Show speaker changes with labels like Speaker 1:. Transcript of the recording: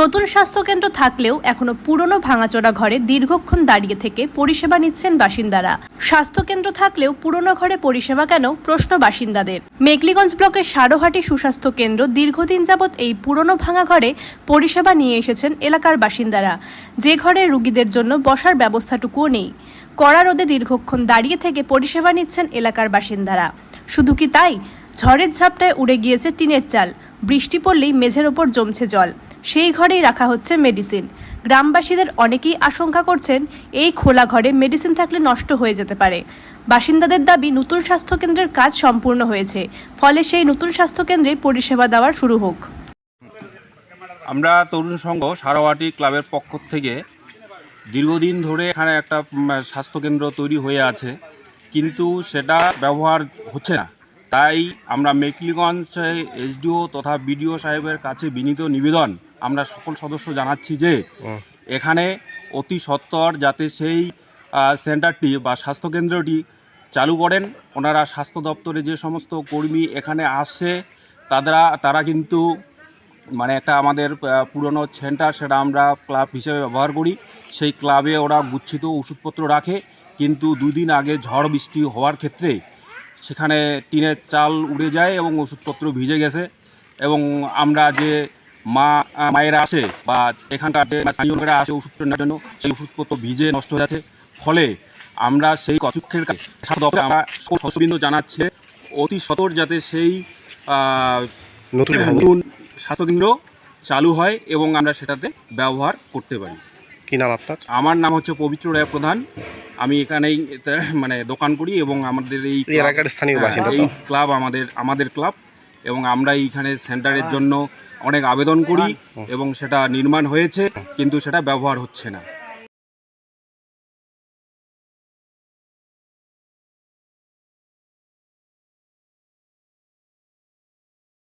Speaker 1: নতুন স্বাস্থ্যকেন্দ্র থাকলেও এখনও পুরনো ভাঙাচোরা ঘরে দীর্ঘক্ষণ দাঁড়িয়ে থেকে পরিষেবা নিচ্ছেন বাসিন্দারা। স্বাস্থ্যকেন্দ্র থাকলেও পুরনো ঘরে পরিষেবা কেন? প্রশ্ন বাসিন্দাদের। মেকলিগঞ্জ ব্লকের সারোহাটি সুস্বাস্থ্য কেন্দ্র দীর্ঘদিন যাবৎ এই পুরনো ভাঙা ঘরে পরিষেবা নিয়ে এসেছেন এলাকার বাসিন্দারা। যে ঘরে রুগীদের জন্য বসার ব্যবস্থাটুকুও নেই। কড়া রোদে দীর্ঘক্ষণ দাঁড়িয়ে থেকে পরিষেবা নিচ্ছেন এলাকার বাসিন্দারা। শুধু কি তাই? ঝড়ের ঝাপটায় উড়ে গিয়েছে টিনের চাল। বৃষ্টি পড়লেই মেঝের ওপর জমছে জল। সেই ঘরেই রাখা হচ্ছে মেডিসিন। গ্রামবাসীদের অনেকেই আশঙ্কা করছেন এই খোলা ঘরে মেডিসিন থাকলে নষ্ট হয়ে যেতে পারে। বাসিন্দাদের দাবি, নতুন স্বাস্থ্যকেন্দ্রের কাজ সম্পূর্ণ হয়েছে। ফলে সেই নতুন স্বাস্থ্যকেন্দ্রে পরিষেবা দেওয়ার শুরু হোক।
Speaker 2: আমরা তরুণ সংঘ সারাওয়াটি ক্লাবের পক্ষ থেকে দীর্ঘদিন ধরে এখানে একটা স্বাস্থ্যকেন্দ্র তৈরি হয়ে আছে। কিন্তু সেটা ব্যবহার হচ্ছে না। তাই আমরা মেকলিগঞ্জ এসডিও তথা বিডিও সাহেবের কাছে বিনীত নিবেদন আমরা সকল সদস্য জানাচ্ছি যে এখানে অতি সত্বর যাতে সেই সেন্টারটি বা স্বাস্থ্যকেন্দ্রটি চালু করেন। ওনারা স্বাস্থ্য দপ্তরে যে সমস্ত কর্মী এখানে আসছে তারা তারা কিন্তু মানে একটা আমাদের পুরনো সেন্টার সেটা আমরা ক্লাব হিসেবে ব্যবহার করি। সেই ক্লাবে ওরা গুচ্ছিত ওষুধপত্র রাখে। কিন্তু দুদিন আগে ঝড় বৃষ্টি হওয়ার ক্ষেত্রে সেখানে টিনের চাল উড়ে যায় এবং ওষুধপত্র ভিজে গেছে এবং আমরা যে মা মায়েরা আসে বা এখানকার যে স্থানীয় লোকেরা আসে ওষুধ নেওয়ার জন্য সেই ওষুধপত্র ভিজে নষ্ট হয়ে যাচ্ছে। ফলে আমরা সেই কর্তৃপক্ষের কাছে দপ্তরে আমরা সকল জানাচ্ছে অতি সতর যাতে সেই
Speaker 3: নতুন
Speaker 2: নতুন স্বাস্থ্যকেন্দ্র চালু হয় এবং আমরা সেটাতে ব্যবহার করতে পারি।
Speaker 3: কি নাম আপনার?
Speaker 2: আমার নাম হচ্ছে পবিত্র রায় প্রধান। আমি এখানেই মানে দোকান করি এবং আমাদের এই
Speaker 3: এলাকার স্থানীয়
Speaker 2: হ্যাঁ,
Speaker 3: বাসিন্দা
Speaker 2: এই ক্লাব আমাদের আমাদের ক্লাব এবং আমরা এইখানে সেন্টারের জন্য অনেক আবেদন করি এবং সেটা নির্মাণ হয়েছে কিন্তু সেটা ব্যবহার হচ্ছে না।